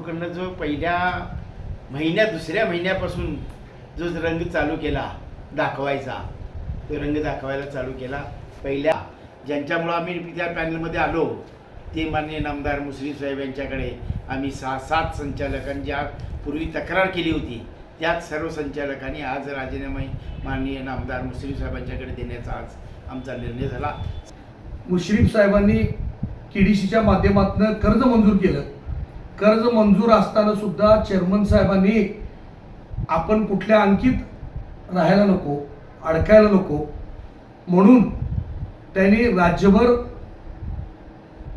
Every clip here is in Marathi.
महापौरकडनं जो पहिल्या महिन्या दुसऱ्या महिन्यापासून जो रंग चालू केला दाखवायचा तो रंग दाखवायला चालू केला. पहिल्या ज्यांच्यामुळं आम्ही त्या पॅनलमध्ये आलो ते माननीय नामदार मुश्रीफ साहेब यांच्याकडे आम्ही सहा सात संचालकांनी ज्या पूर्वी तक्रार केली होती त्याच सर्व संचालकांनी आज राजीनामे माननीय नामदार मुश्रीफ साहेबांच्याकडे देण्याचा आज आमचा निर्णय झाला. मुश्रीफ साहेबांनी केडीसीच्या माध्यमातून कर्ज मंजूर केलं. कर्ज मंजूर असताना सुद्धा चेअरमन साहेबांनी आपण कुठल्या अंकित राहायला नको अडकायला नको म्हणून त्यांनी राज्यभर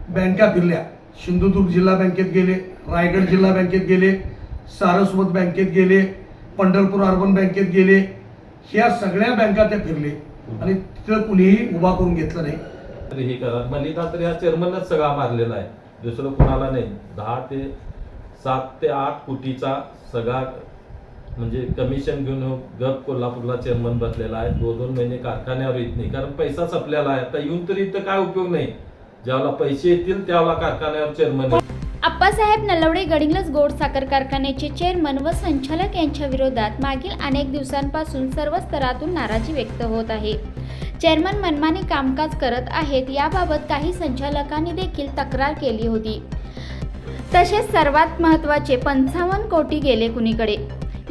बँका फिरल्या. सिंधुदुर्ग जिल्हा बँकेत गेले रायगड जिल्हा बँकेत गेले सारस्वत बँकेत गेले पंढरपूर अर्बन बँकेत गेले. ह्या सगळ्या बँका त्या फिरले आणि तिथं कुणीही उभा करून घेतलं नाही. तरी हे करा. मलिदा तर ह्या चेअरमनच सगळा मारलेला आहे. दुसरं कोणाला नाही. दहा ते सात ते आठ कोटीचा सगळा म्हणजे कमिशन घेऊन हो, गप कोल्हापूरला चेअरमन बसलेला आहे. दोन दोन महिने कारखान्यावर येत नाही. कारण पैसा संपलेला आहे. आता येऊन तरी इथं काय उपयोग नाही? ज्यावेळेला पैसे येतील त्यावेळेला कारखान्यावर चेअरमन आप्पासाहेब नलवडे गडिंगलज गोड साखर कारखान्याचे चेअरमन व संचालक यांच्या विरोधात मागील अनेक दिवसांपासून सर्व स्तरातून नाराजी व्यक्त होत आहे. चेअरमन मनमानी कामकाज करत आहेत याबाबत काही संचालकांनी देखील तक्रार केली होती. तसेच सर्वात महत्त्वाचे पंचावन्न कोटी गेले कुणीकडे.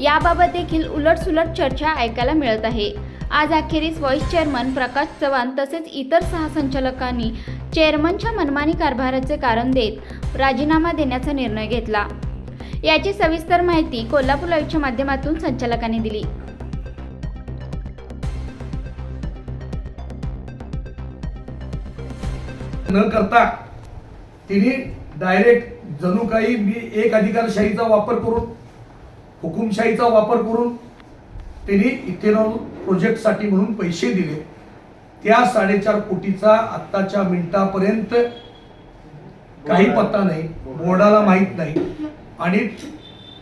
याबाबत देखील उलटसुलट चर्चा ऐकायला मिळत आहे. आज अखेरीस व्हाईस चेअरमन प्रकाश चव्हाण तसेच इतर सहा संचालकांनी चेअरमनच्या मनमानी कारभाराचे कारण देत राजीनामा देण्याचा निर्णय घेतला. याची सविस्तर माहिती कोल्हापूर लाईव्हच्या माध्यमातून संचालकांनी दिली. न करता तिने डायरेक्ट जणू काही मी एक अधिकारशाहीचा वापर करून हुकुमशाहीचा वापर करून तिने इथेनॉल प्रोजेक्टसाठी म्हणून पैसे दिले. त्या साडेचार कोटीचा आत्ताच्या मिनिटापर्यंत काही पत्ता नाही बोर्डाला माहीत नाही. आणि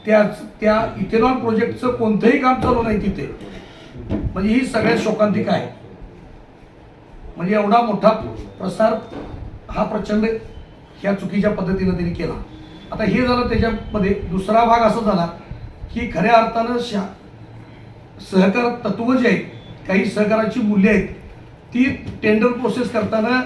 त्या त्या इथेनॉल प्रोजेक्टचं कोणतंही काम चालू नाही तिथे. म्हणजे ही सगळ्यात शोकांतिका आहे. म्हणजे एवढा मोठा प्रसार हा प्रचंड ह्या चुकीच्या पद्धतीनं त्यांनी केला. आता हे झालं त्याच्यामध्ये दुसरा भाग असा झाला की खऱ्या अर्थानं शा सहकार तत्व जे आहेत काही सहकाराची मूल्य आहेत ती टेंडर प्रोसेस करताना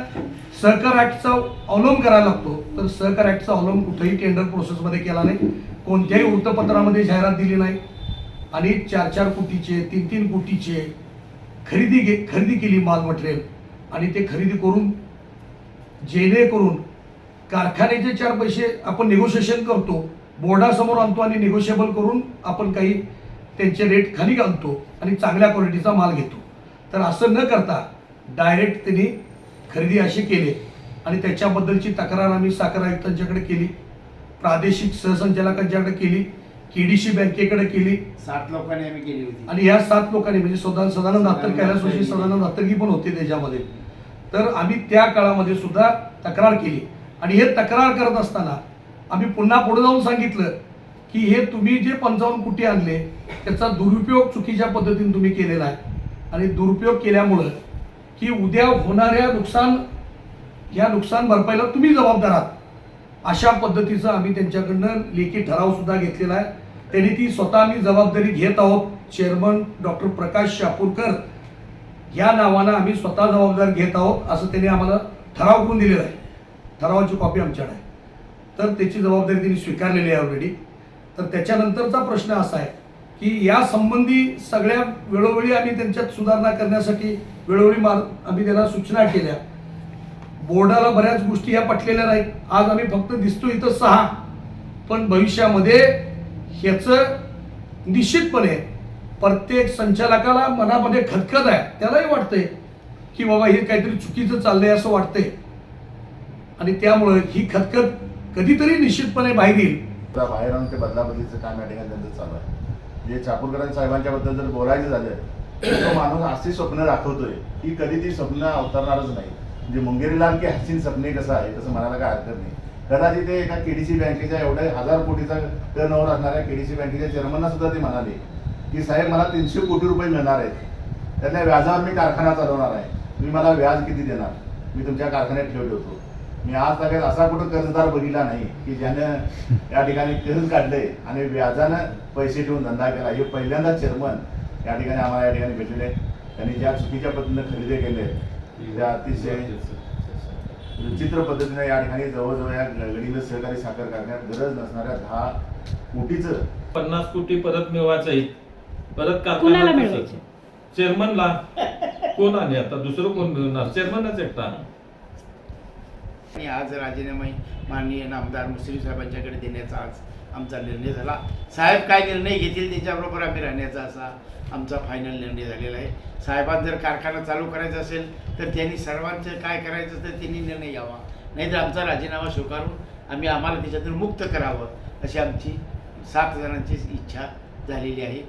सहकार ॲक्टचा अवलंब करायला लागतो. तर सहकार ॲक्टचा अवलंब कुठेही टेंडर प्रोसेसमध्ये केला नाही. कोणत्याही वृत्तपत्रामध्ये जाहिरात दिली नाही. आणि चार चार कोटीचे तीन तीन कोटीचे खरेदी घे खरेदी केली माल मटेरियल. आणि ते खरेदी करून जेणेकरून कारखान्याचे चार पैसे आपण निगोशिएशन करतो बोर्डासमोर आणतो आणि निगोशिएबल करून आपण काही त्यांचे रेट खाली आणतो आणि चांगल्या क्वालिटीचा माल घेतो. तर असं न करता डायरेक्ट त्यांनी खरेदी अशी केली आणि त्याच्याबद्दलची तक्रार आम्ही साखर आयुक्तांच्याकडे केली प्रादेशिक सहसंचालकांच्याकडे केली केडीसी बँकेकडे केली. सात लोकांनी आम्ही केली होती. आणि या सात लोकांनी म्हणजे सदा सदानंद दात्तर कैलासवासी सदानंद दात्तरगी पण होते त्याच्यामध्ये. तर आम्ही त्या काळामध्ये सुद्धा तक्रार केली. आणि हे तक्रार करत असताना आम्ही पुन्हा पुढे जाऊन सांगितलं की हे तुम्ही जे पंचावन्न कोटी आणले त्याचा दुरुपयोग चुकीच्या पद्धतीने तुम्ही केलेला आहे. आणि दुरुपयोग केल्यामुळं की उद्या होणाऱ्या नुकसान या नुकसान भरपाईला तुम्ही जबाबदार आहात. अशा पद्धतीचं आम्ही त्यांच्याकडनं लेखी ठरावसुद्धा घेतलेला आहे. त्यांनी ती स्वतः आम्ही जबाबदारी घेत आहोत. चेअरमन डॉक्टर प्रकाश शापूरकर या नावानं आम्ही स्वतः जबाबदारी घेत आहोत असं त्यांनी आम्हाला ठराव करून दिलेला आहे. ठरावाची कॉपी आमच्याकडे आहे. तर त्याची जबाबदारी त्यांनी स्वीकारलेली आहे ऑलरेडी तर त्याच्यानंतरचा प्रश्न असा आहे की या संबंधी सगळ्या वेळोवेळी आम्ही त्यांच्यात सुधारणा करण्यासाठी वेळोवेळी मार आम्ही त्यांना सूचना केल्या. बोर्डाला बऱ्याच गोष्टी ह्या पटलेल्या नाहीत. आज आम्ही फक्त दिसतो इथं सहा. पण भविष्यामध्ये ह्याचं निश्चितपणे प्रत्येक संचालकाला मनामध्ये खतखत आहे. त्यालाही वाटतंय की बाबा हे काहीतरी चुकीचं चाललंय असं वाटतंय. आणि त्यामुळं ही खतखत कधीतरी निश्चितपणे बाहेर येईल. बाहेर आणून ते बदलाबदलीचं काम या ठिकाणी त्यांचं चालू आहे. म्हणजे चापूरकर साहेबांच्या बद्दल जर बोलायचं झालं तर तो माणूस अशी स्वप्न दाखवतोय की कधी ती स्वप्न अवतरणारच नाही. म्हणजे मुंगेरीलाल की हसीन सपने कसं आहे तसं म्हणायला काय हरकत नाही. कदाचित ते एका केडीसी बँकेच्या एवढ्या हजार कोटीचा टर्न ओव्हर असणाऱ्या केडीसी बँकेच्या चेअरमनला सुद्धा ते म्हणाले. की साहेब मला तीनशे कोटी रुपये मिळणार आहेत. त्यातल्या व्याजावर मी कारखाना चालवणार आहे. तुम्ही मला व्याज किती देणार? मी तुमच्या कारखान्यात ठेवले होतो. मी आज तक असा कुठं कर्जदार बघितला नाही की ज्यानं या ठिकाणी कर्ज काढलंय आणि व्याजानं पैसे ठेवून धंदा केला. हे पहिल्यांदाच चेअरमन या ठिकाणी आम्हाला या ठिकाणी भेटले. त्यांनी ज्या चुकीच्या पद्धतीनं खरेदी केले त्या अतिशय विचित्र पद्धतीने या ठिकाणी जवळजवळ या गडीला सहकारी साखर कारखान्यात गरज नसणाऱ्या दहा कोटीचं पन्नास कोटी परत मिळवायचं आहे. परत कुणाला कारखाना मिळवायचे? चेअरमनला. कोण आणि आता दुसरं कोण मिळणार चेअरमनच एकटा. आणि आज राजीनामा माननीय नामदार मुश्रीफ साहेबांच्याकडे देण्याचा आज आमचा निर्णय झाला. साहेब काय निर्णय घेतील त्याच्याबरोबर आम्ही राहण्याचा असा आमचा फायनल निर्णय झालेला आहे. साहेबांना जर कारखाना चालू करायचा असेल तर त्यांनी सर्वांचं काय करायचं तर त्यांनी निर्णय घ्यावा. नाहीतर आमचा राजीनामा स्वीकारून आम्ही आम्हाला त्याच्यातून मुक्त करावं अशी आमची सात जणांची इच्छा झालेली आहे.